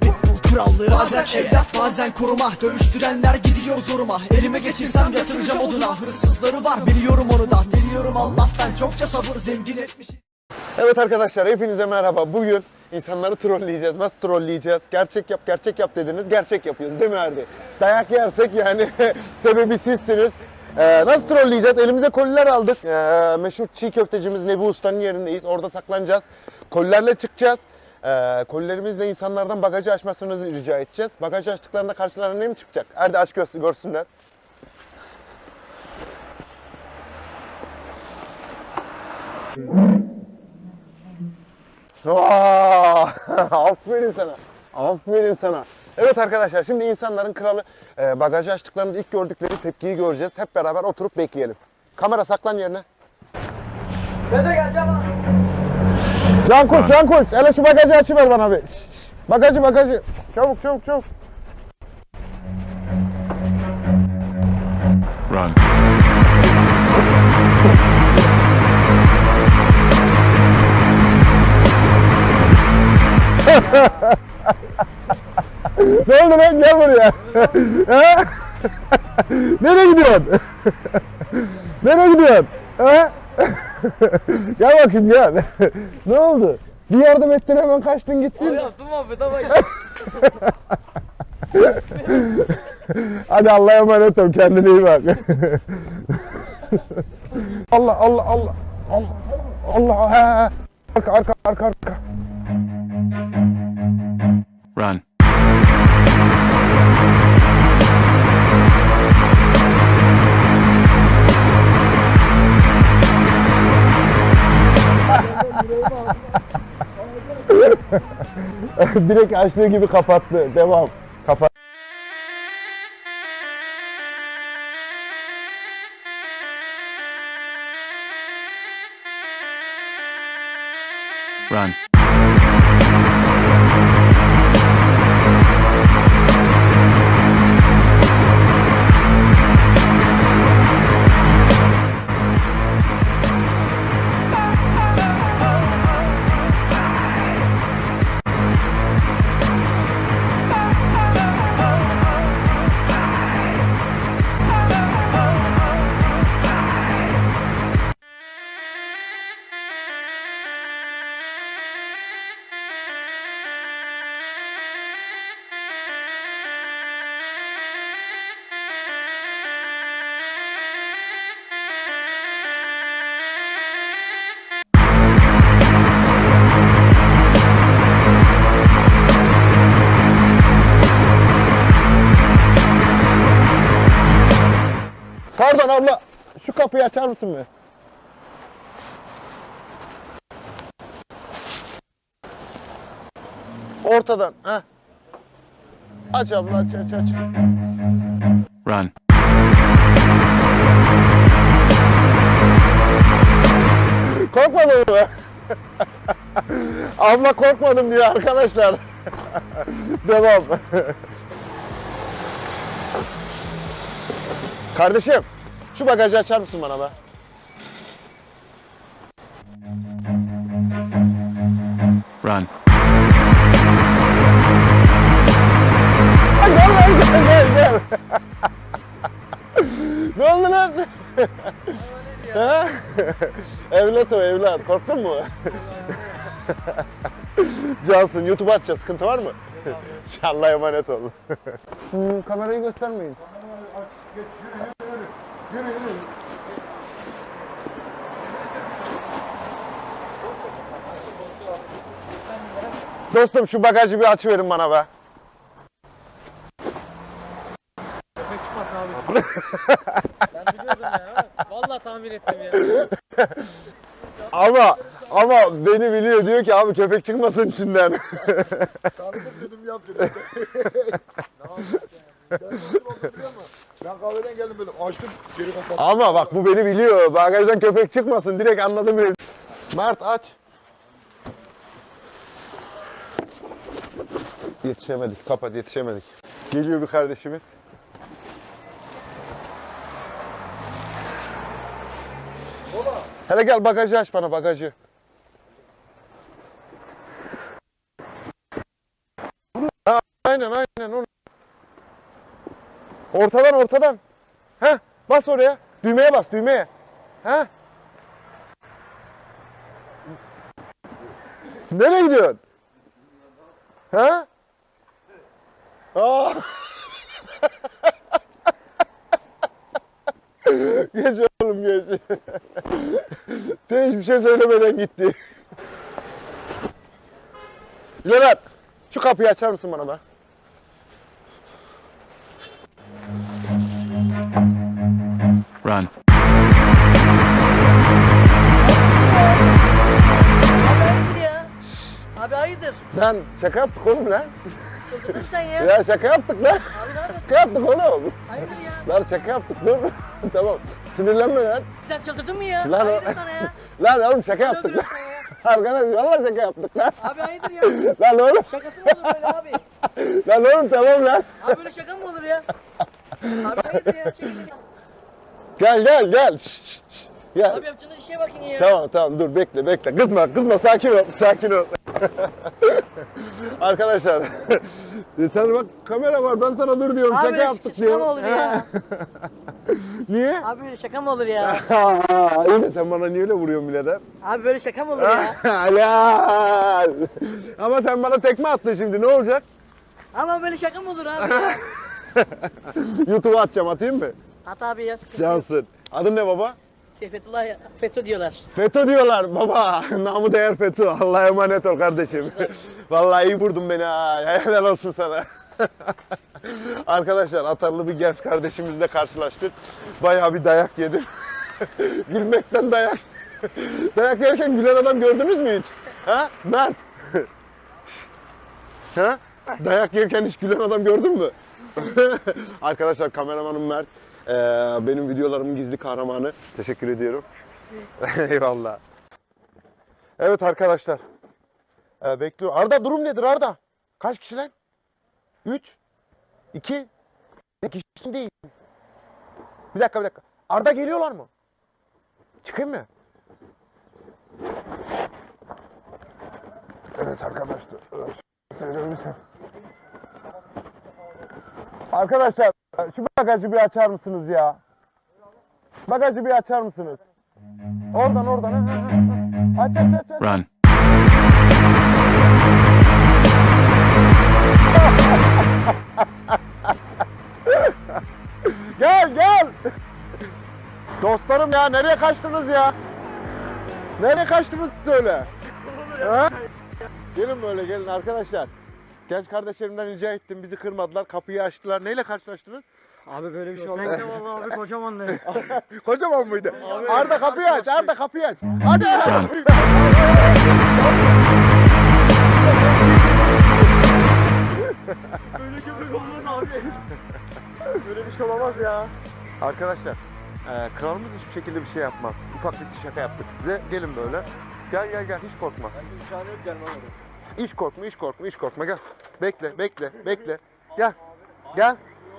Pitbull krallığı Bazen evlat bazen koruma Dövüştürenler gidiyor zoruma Elime geçirsem yatıracağım oduna Hırsızları var biliyorum onu da Diliyorum Allah'tan çokça sabır zengin etmiş Evet arkadaşlar hepinize merhaba. Bugün insanları trolleyeceğiz. Nasıl trolleyeceğiz? Gerçek yap, gerçek yap dediniz. Gerçek yapıyoruz değil mi Erdi? Dayak yersek yani sebebi sizsiniz. Ee, nasıl trolleyeceğiz? Elimize koliler aldık. Ee, meşhur çiğ köftecimiz Nebi Usta'nın yerindeyiz. Orada saklanacağız. Kolilerle çıkacağız. Ee, kolilerimizle insanlardan bagajı açmasını rica edeceğiz. Bagajı açtıklarında karşılarına ne mi çıkacak? Erdi aç göz- görsünler. Aa, aferin sana. Aferin sana. Evet arkadaşlar şimdi insanların kralı e, bagajı açtıklarında ilk gördükleri tepkiyi göreceğiz. Hep beraber oturup bekleyelim. Kamera saklan yerine. Can Kuş, Can Kuş. Hele şu bagajı açıver bana bir. Bagajı, bagajı. Çabuk, çabuk, çabuk. Run. Ne oldu lan? Gel buraya. Nereye gidiyorsun? Nereye gidiyorsun? Ha? gel bakayım gel. ne oldu? Bir yardım ettin hemen kaçtın gittin. Yaptım muhabbet ama Hadi Allah'a emanet ol kendine iyi bak. Allah Allah Allah. Allah Allah. ha. Arka arka arka arka. Run. Direkt açtığı gibi kapattı. Devam. Kapat. Run. Pardon abla. Şu kapıyı açar mısın be? Ortadan. Heh. Aç abla aç aç aç. Run. Korkmadın mı? abla korkmadım diyor arkadaşlar. Devam. Kardeşim şu bagajı açar mısın bana be? Run. Gel lan gel gel gel. ne oldu lan? Ha? evlat o evlat. Korktun mu? Cansın YouTube açacağız. Sıkıntı var mı? Allah'a emanet ol. hmm, kamerayı göstermeyin. Dostum şu bagajı bir açıverin bana be. ben biliyordum ya. Vallahi tahmin ettim ya. Ama ama beni biliyor diyor ki abi köpek çıkmasın içinden. dedim yap dedim. ben kahveden geldim böyle açtım geri kapattım. ama bak bu beni biliyor. Bagajdan köpek çıkmasın direkt anladım beni. Mert aç. Yetişemedik. Kapat yetişemedik. Geliyor bir kardeşimiz. Hele gel bagajı aç bana bagajı. aynen aynen onu. Ortadan ortadan. Heh bas oraya. Düğmeye bas düğmeye. Heh. Nereye gidiyorsun? Ha? Aa. geç oğlum geç. Te hiçbir şey söylemeden gitti. Levent, şu kapıyı açar mısın bana be? Run. Abi hayırdır ya? Abi hayırdır? Lan şaka yaptık oğlum lan. Çıldırdın sen ya. Ya şaka yaptık lan. Abi ne yapıyorsun? Şaka yaptık oğlum. Hayırdır ya? Lan şaka yaptık dur. tamam. Sinirlenme lan. Sen çıldırdın mı ya? Lan o- hayırdır sana ya? Lan oğlum şaka yaptık lan. Öldürüyorum sana ya. Arkadaş vallahi şaka yaptık lan. Abi hayırdır ya? Lan oğlum. Şakası mı olur böyle abi? Lan oğlum tamam lan. Abi böyle şaka mı olur ya? Abi hayırdır ya? Çekilin ya. Gel gel gel. Şş, şş, şş. Gel. Abi yapacağınız işe bakın ya. Tamam tamam dur bekle bekle. Kızma kızma sakin ol sakin ol. Arkadaşlar sen bak kamera var ben sana dur diyorum Abi şaka böyle yaptık şaka diyorum. mı olur ya? Niye? Abi böyle şaka mı olur ya? İyi mi sen bana niye öyle vuruyorsun birader? Abi böyle şaka mı olur ya? Helal. Ama sen bana tekme attın şimdi ne olacak? Ama böyle şaka mı olur abi? YouTube'a atacağım atayım mı? At abi ya sıkıntı yok. Cansın. Adın ne baba? Seyfetullah ya. FETÖ diyorlar. FETÖ diyorlar baba. Namı değer FETÖ. Allah'a emanet ol kardeşim. Vallahi iyi vurdun beni ha. Helal olsun sana. Arkadaşlar atarlı bir genç kardeşimizle karşılaştık. Bayağı bir dayak yedim. Gülmekten dayak. dayak yerken gülen adam gördünüz mü hiç? Ha? Mert. ha? Dayak yerken hiç gülen adam gördün mü? Arkadaşlar kameramanım Mert. Ee, benim videolarımın gizli kahramanı. Teşekkür ediyorum. Eyvallah. Evet arkadaşlar. Ee, bekliyorum. Arda durum nedir Arda? Kaç kişi lan? 3 2 kişi değil. Bir dakika bir dakika. Arda geliyorlar mı? Çıkayım mı? Evet arkadaşlar. Arkadaşlar şu bagajı bir açar mısınız ya? Bagajı bir açar mısınız? Oradan oradan. Ha, ha, ha. Aç aç aç aç. Run. Gel gel. Dostlarım ya nereye kaçtınız ya? Nereye kaçtınız söyle? Ha? Gelin böyle gelin arkadaşlar. Genç kardeşlerimden rica ettim bizi kırmadılar kapıyı açtılar. Neyle karşılaştınız? Abi böyle bir şey olmaz. Vallahi abi kocaman ne? Kocaman mıydı? Arda kapıyı aç, Arda kapıyı aç. Hadi. Böyle köpek olmaz abi. Böyle bir şey olamaz ya. Arkadaşlar, e, kralımız hiçbir şekilde bir şey yapmaz. Ufak bir şaka yaptık size. Gelin böyle. Gel gel gel hiç korkma. İmkanı yok gelmem oraya. Hiç korkma, hiç korkma, hiç korkma. Gel. Bekle, bekle, bekle. Gel. Gel.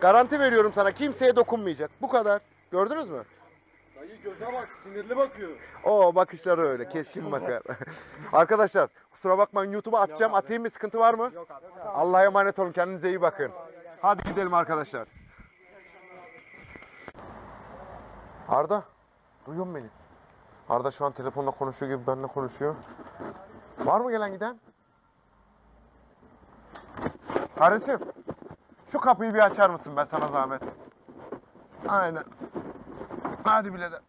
Garanti veriyorum sana kimseye dokunmayacak. Bu kadar. Gördünüz mü? Dayı göze bak sinirli bakıyor. O bakışları öyle keskin bakar. Arkadaşlar kusura bakmayın YouTube'a atacağım. Atayım mı sıkıntı var mı? Allah'a emanet olun. Kendinize iyi bakın. Hadi gidelim arkadaşlar. Arda, duyuyor musun beni? Arda şu an telefonla konuşuyor gibi benimle konuşuyor. Var mı gelen giden? Kardeşim, şu kapıyı bir açar mısın ben sana zahmet? Aynen. Hadi birader.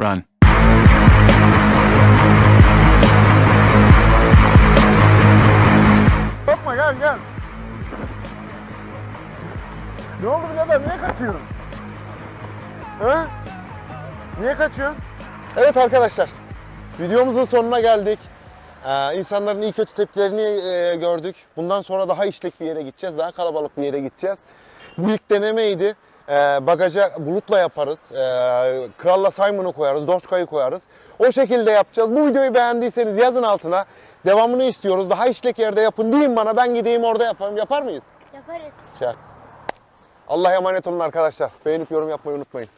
Run. Korkma gel gel. Ne oldu birader niye kaçıyorsun? Ha? Niye kaçıyorsun? Evet arkadaşlar. Videomuzun sonuna geldik. Ee, insanların iyi kötü tepkilerini e, gördük. Bundan sonra daha işlek bir yere gideceğiz. Daha kalabalık bir yere gideceğiz. Bu ilk denemeydi. Ee, bagaja bulutla yaparız. Ee, Kralla Simon'u koyarız. Doçka'yı koyarız. O şekilde yapacağız. Bu videoyu beğendiyseniz yazın altına. Devamını istiyoruz. Daha işlek yerde yapın deyin bana. Ben gideyim orada yaparım. Yapar mıyız? Yaparız. Çak. Allah'a emanet olun arkadaşlar. Beğenip yorum yapmayı unutmayın.